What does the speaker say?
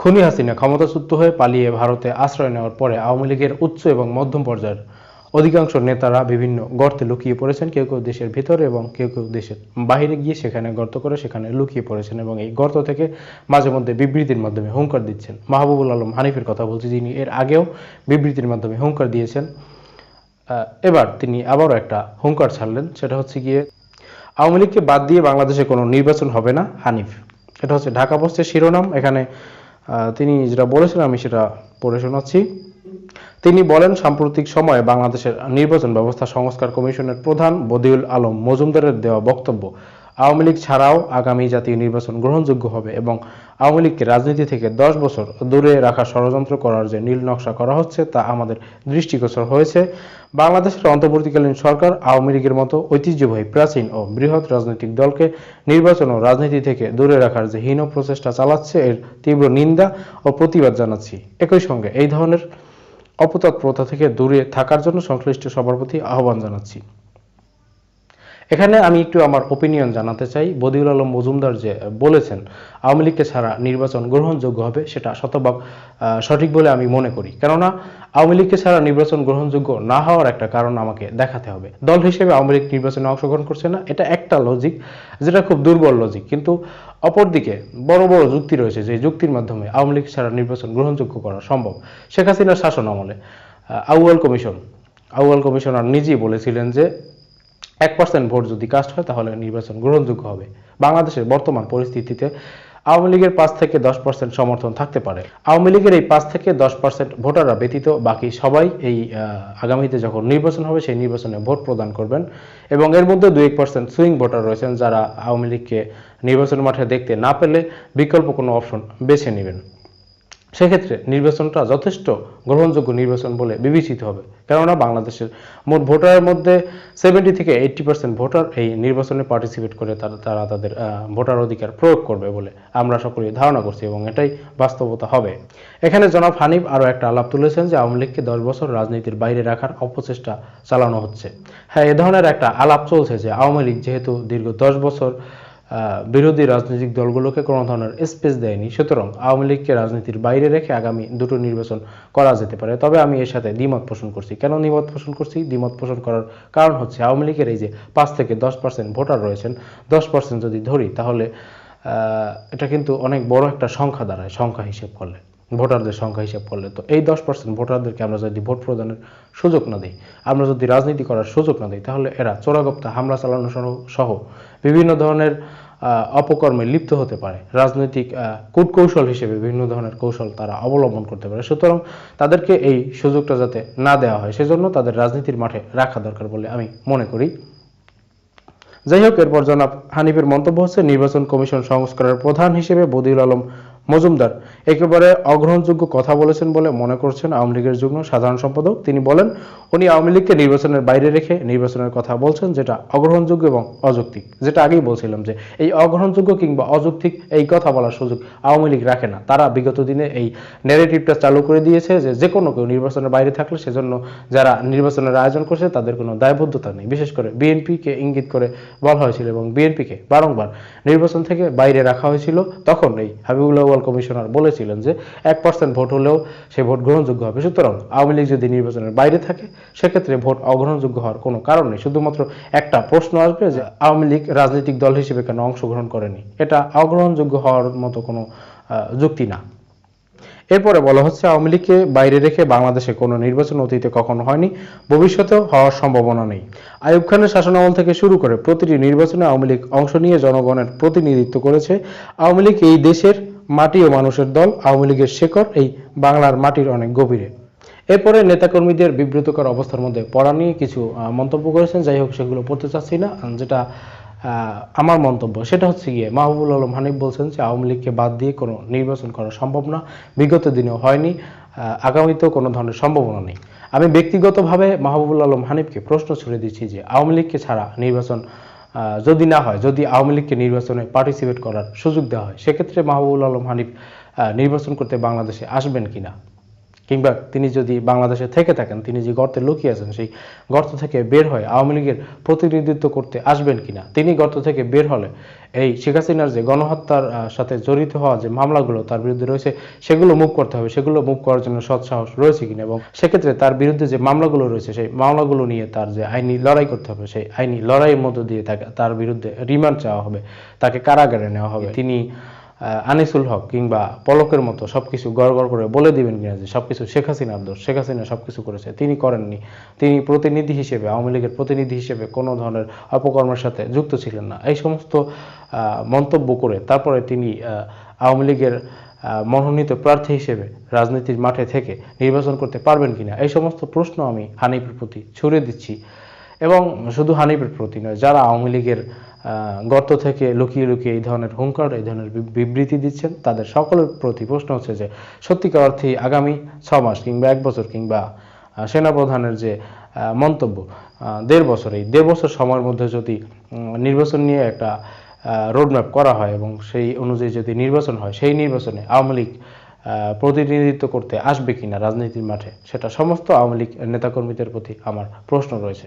খুনি হাসিনা ক্ষমতাচ্যুত হয়ে পালিয়ে ভারতে আশ্রয় নেওয়ার পরে আওয়ামী লীগের উচ্চ এবং মধ্যম পর্যায়ের অধিকাংশ নেতারা বিভিন্ন গর্তে লুকিয়ে পড়েছেন। কেউ কেউ দেশের ভিতরে এবং কেউ কেউ দেশের বাইরে গিয়ে সেখানে গর্ত করে সেখানে লুকিয়ে পড়েছেন এবং এই গর্ত থেকে মাঝে মধ্যে বিবৃতির মাধ্যমে হুঙ্কার দিচ্ছেন। মাহবুবুল আলম হানিফের কথা বলছি, যিনি এর আগেও বিবৃতির মাধ্যমে হুঙ্কার দিয়েছেন। এবার তিনি আবারও একটা হুঙ্কার ছাড়লেন, সেটা হচ্ছে গিয়ে আওয়ামী লীগকে বাদ দিয়ে বাংলাদেশে কোনো নির্বাচন হবে না, হানিফ। এটা হচ্ছে ঢাকা পোস্টের শিরোনাম। এখানে তিনি যেটা বলেছিলেন, আমি সেটা পড়ে শোনাচ্ছি। তিনি বলেন, সাম্প্রতিক সময়ে বাংলাদেশের নির্বাচন ব্যবস্থা সংস্কার কমিশনের প্রধান বদিউল আলম মজুমদারের দেওয়া বক্তব্য আওয়ামী লীগ ছাড়াও আগামী জাতীয় নির্বাচন গ্রহণযোগ্য হবে এবং আওয়ামী লীগকে রাজনীতি থেকে দশ বছর দূরে রাখার ষড়যন্ত্র করার যে নীল নকশা করা হচ্ছে, তা আমাদের দৃষ্টিগোচর হয়েছে। বাংলাদেশের অন্তর্বর্তীকালীন সরকার আওয়ামী লীগের মতো ঐতিহ্যবাহী, প্রাচীন ও বৃহৎ রাজনৈতিক দলকে নির্বাচন ও রাজনীতি থেকে দূরে রাখার যে হীন প্রচেষ্টা চালাচ্ছে, এর তীব্র নিন্দা ও প্রতিবাদ জানাচ্ছি। একই সঙ্গে এই ধরনের অপতৎপ্রথা থেকে দূরে থাকার জন্য সংশ্লিষ্ট সবার প্রতি আহ্বান জানাচ্ছি। এখানে আমি একটু আমার ওপিনিয়ন জানাতে চাই। বদিউল আলম মজুমদার যে বলেছেন, আওয়ামী লীগকে ছাড়া নির্বাচন গ্রহণযোগ্য হবে, সেটা শতভাগ সঠিক বলে আমি মনে করি। কেননা, আওয়ামী লীগকে ছাড়া নির্বাচন গ্রহণযোগ্য না হওয়ার একটা কারণ আমাকে দেখাতে হবে। দল হিসেবে আওয়ামী লীগ নির্বাচনে অংশগ্রহণ করছে না, এটা একটা লজিক যেটা খুব দুর্বল লজিক কিন্তু অপরদিকে বড় বড় যুক্তি রয়েছে যে যুক্তির মাধ্যমে আওয়ামী লীগ ছাড়া নির্বাচন গ্রহণযোগ্য করা সম্ভব। শেখ হাসিনার শাসন আমলে আউয়াল কমিশন, আউয়াল কমিশনার নিজেই বলেছিলেন যে এক পার্সেন্ট ভোট যদি কাস্ট হয়, তাহলে নির্বাচন গ্রহণযোগ্য হবে। বাংলাদেশের বর্তমান পরিস্থিতিতে আওয়ামী লীগের পাঁচ থেকে দশ পার্সেন্ট সমর্থন থাকতে পারে। আওয়ামী লীগের এই পাঁচ থেকে দশ পার্সেন্ট ভোটাররা ব্যতীত বাকি সবাই এই আগামীতে যখন নির্বাচন হবে, সেই নির্বাচনে ভোট প্রদান করবেন এবং এর মধ্যে দুই এক পার্সেন্ট সুইং ভোটার রয়েছেন যারা আওয়ামী লীগকে নির্বাচন মাঠে দেখতে না পেলে বিকল্প কোনো অপশন বেছে নেবেন। সেক্ষেত্রে নির্বাচনটা যথেষ্ট গ্রহণযোগ্য নির্বাচন বলে বিবেচিত হবে। কেননা বাংলাদেশের মোট ভোটারের মধ্যে সেভেন্টি থেকে এইট্টি পার্সেন্ট ভোটার এই নির্বাচনে পার্টিসিপেট করে তারা তারা তাদের ভোটার অধিকার প্রয়োগ করবে বলে আমরা সকলেই ধারণা করছি এবং এটাই বাস্তবতা হবে। এখানে জনাব হানিফ আরও একটা আলাপ তুলেছেন যে আওয়ামী লীগকে দশ বছর রাজনীতির বাইরে রাখার অপচেষ্টা চালানো হচ্ছে। হ্যাঁ এ ধরনের একটা আলাপ চলছে যে আওয়ামী লীগ যেহেতু দীর্ঘ দশ বছর বিরোধী রাজনৈতিক দলগুলোকে কোনো ধরনের স্পেস দেয়নি। সুতরাং আওয়ামী লীগকে রাজনীতির বাইরে রেখে আগামী দুটো নির্বাচন করা যেতে পারে। তবে আমি এর সাথে দ্বিমত পোষণ করছি। কেন দ্বিমত পোষণ করছি? দ্বিমত পোষণ করার কারণ হচ্ছে আওয়ামী লীগের এই যে পাঁচ থেকে দশ পার্সেন্ট ভোটার রয়েছেন, দশ পার্সেন্ট যদি ধরি, তাহলে এটা কিন্তু অনেক বড় একটা সংখ্যা দাঁড়ায়, সংখ্যা হিসেব করলে। ভোটারদের সংখ্যা হিসেব করলে তো এই দশ পার্সেন্ট ভোটারদেরকে আমরা যদি ভোট প্রদানের সুযোগ না দিই, আমরা যদি রাজনীতি করার সুযোগ না দিই, তাহলে এরা চোরাগপ্তা, হামলা চালানো সহ- বিভিন্ন ধরনের অপকর্মে লিপ্ত হতে পারে। রাজনৈতিক কূটকৌশল হিসেবে বিভিন্ন ধরনের কৌশল তারা অবলম্বন করতে পারে। সুতরাং তাদেরকে এই সুযোগটা যাতে না দেওয়া হয়, সেজন্য তাদের রাজনীতির মাঠে রাখা দরকার বলে আমি মনে করি। যাই হোক, এরপর জনাব হানিফের মন্তব্য হচ্ছে, নির্বাচন কমিশন সংস্কারের প্রধান হিসেবে বদিউল আলম মজুমদার। একেবারে অগ্রহণযোগ্য কথা বলেছেন বলে মনে করছেন আওয়ামী লীগের যুগ্ম সাধারণ সম্পাদক। তিনি বলেন, উনি আওয়ামী লীগকে নির্বাচনের বাইরে রেখে নির্বাচনের কথা বলছেন যেটা অগ্রহণযোগ্য এবং অযৌক্তিক। যেটা আগেই বলছিলাম যে, এই অগ্রহণযোগ্য কিংবা অযৌক্তিক এই কথা বলার সুযোগ আওয়ামী লীগ রাখে না। তারা বিগত দিনে এই ন্যারেটিভটা চালু করে দিয়েছে যে যে কোনো কেউ নির্বাচনের বাইরে থাকলে সেজন্য যারা নির্বাচনের আয়োজন করছে তাদের কোনো দায়বদ্ধতা নেই। বিশেষ করে বিএনপিকে ইঙ্গিত করে বলা হয়েছিল এবং বিএনপিকে বারংবার নির্বাচন থেকে বাইরে রাখা হয়েছিল। তখন এই হাবিবুল্লাহ ওয়াল কমিশনার বলেছিলেন যে এক পার্সেন্ট ভোট হলেও সে ভোট গ্রহণযোগ্য হবে। সুতরাং আওয়ামী লীগ যদি নির্বাচনের বাইরে থাকে, সেক্ষেত্রে ভোট অগ্রহণযোগ্য হওয়ার কোনো কারণ নেই। শুধুমাত্র একটা প্রশ্ন আসবে যে আওয়ামী লীগ রাজনৈতিক দল হিসেবে কেন অংশগ্রহণ করেনি? এটা অগ্রহণযোগ্য হওয়ার মতো কোনো যুক্তি না। এরপরে বলা হচ্ছে আওয়ামী লীগকে বাইরে রেখে বাংলাদেশে কোনো নির্বাচন অতীতে কখনো হয়নি, ভবিষ্যতেও হওয়ার সম্ভাবনা নেই। আইয়ুব খানের শাসনামল থেকে শুরু করে প্রতিটি নির্বাচনে আওয়ামী লীগ অংশ নিয়ে জনগণের প্রতিনিধিত্ব করেছে। আওয়ামী লীগ এই দেশের মাটি ও মানুষের দল আওয়ামী লীগের শেকড় এই বাংলার মাটির অনেক গভীরে। এরপরে নেতাকর্মীদের বিব্রতকর অবস্থার মধ্যে পড়া নিয়ে কিছু মন্তব্য করেছেন। যাই হোক, সেগুলো পড়তে চাচ্ছি না। যেটা আমার মন্তব্য, সেটা হচ্ছে গিয়ে মাহবুবুল আলম হানিফ বলছেন যে আওয়ামী লীগকে বাদ দিয়ে কোনো নির্বাচন করা সম্ভব না। বিগত দিনেও হয়নি আগামীতেও কোনো ধরনের সম্ভাবনা নেই। আমি ব্যক্তিগতভাবে মাহবুবুল আলম হানিফকে প্রশ্ন ছুড়ে দিচ্ছি যে আওয়ামী লীগকে ছাড়া নির্বাচন যদি না হয়, যদি আওয়ামী লীগকে নির্বাচনে পার্টিসিপেট করার সুযোগ দেওয়া হয়, সেক্ষেত্রে মাহবুবুল আলম হানিফ নির্বাচন করতে বাংলাদেশে আসবেন কিনা? কিংবা তিনি যদি বাংলাদেশে থেকে থাকেন তিনি যে গর্তে লুকিয়ে আছেন সেই গর্ত থেকে বের হয়ে আওয়ামী লীগের প্রতিনিধিত্ব করতে আসবেন কিনা তিনি গর্ত থেকে বের হলে এই শেখ হাসিনার যে গণহত্যার সাথে জড়িত হওয়া যে মামলাগুলো তার বিরুদ্ধে রয়েছে সেগুলো মুভ করতে হবে সেগুলো মুভ করার জন্য সৎ সাহস রয়েছে কিনা এবং সেক্ষেত্রে তার বিরুদ্ধে যে মামলাগুলো রয়েছে সেই মামলাগুলো নিয়ে তার যে আইনি লড়াই করতে হবে সেই আইনি লড়াইয়ের মধ্য দিয়ে তাকে তার বিরুদ্ধে রিমান্ড চাওয়া হবে তাকে কারাগারে নেওয়া হবে। তিনি আনিসুল হক কিংবা পলকের মতো সবকিছু গড় গড় করে বলে দিবেন কিনা যে সবকিছু শেখ হাসিনার দোষ শেখ হাসিনা সবকিছু করেছে, তিনি করেননি। তিনি প্রতিনিধি হিসেবে, আওয়ামী লীগের প্রতিনিধি হিসেবে কোনো ধরনের অপকর্মের সাথে যুক্ত ছিলেন না। এই সমস্ত মন্তব্য করে তারপরে তিনি আওয়ামী লীগের মনোনীত প্রার্থী হিসেবে রাজনীতির মাঠে থেকে নির্বাচন করতে পারবেন কিনা, এই সমস্ত প্রশ্ন আমি হানিফের প্রতি ছুড়ে দিচ্ছি। এবং শুধু হানিফের প্রতি নয়, যারা আওয়ামী লীগের গর্ত থেকে লুকিয়ে লুকিয়ে এই ধরনের হুঙ্কার, এই ধরনের বিবৃতি দিচ্ছেন, তাদের সকলের প্রতি প্রশ্ন হচ্ছে যে, সত্যিকার অর্থে আগামী ছ মাস কিংবা এক বছর কিংবা সেনাপ্রধানের যে মন্তব্য দেড় বছর, এই দেড় বছর সময়ের মধ্যে যদি নির্বাচন নিয়ে একটা রোডম্যাপ করা হয় এবং সেই অনুযায়ী যদি নির্বাচন হয়, সেই নির্বাচনে আওয়ামী লীগ প্রতিনিধিত্ব করতে আসবে কিনা রাজনীতির মাঠে, সেটা সমস্ত আওয়ামী লীগ নেতাকর্মীদের প্রতি আমার প্রশ্ন রয়েছে।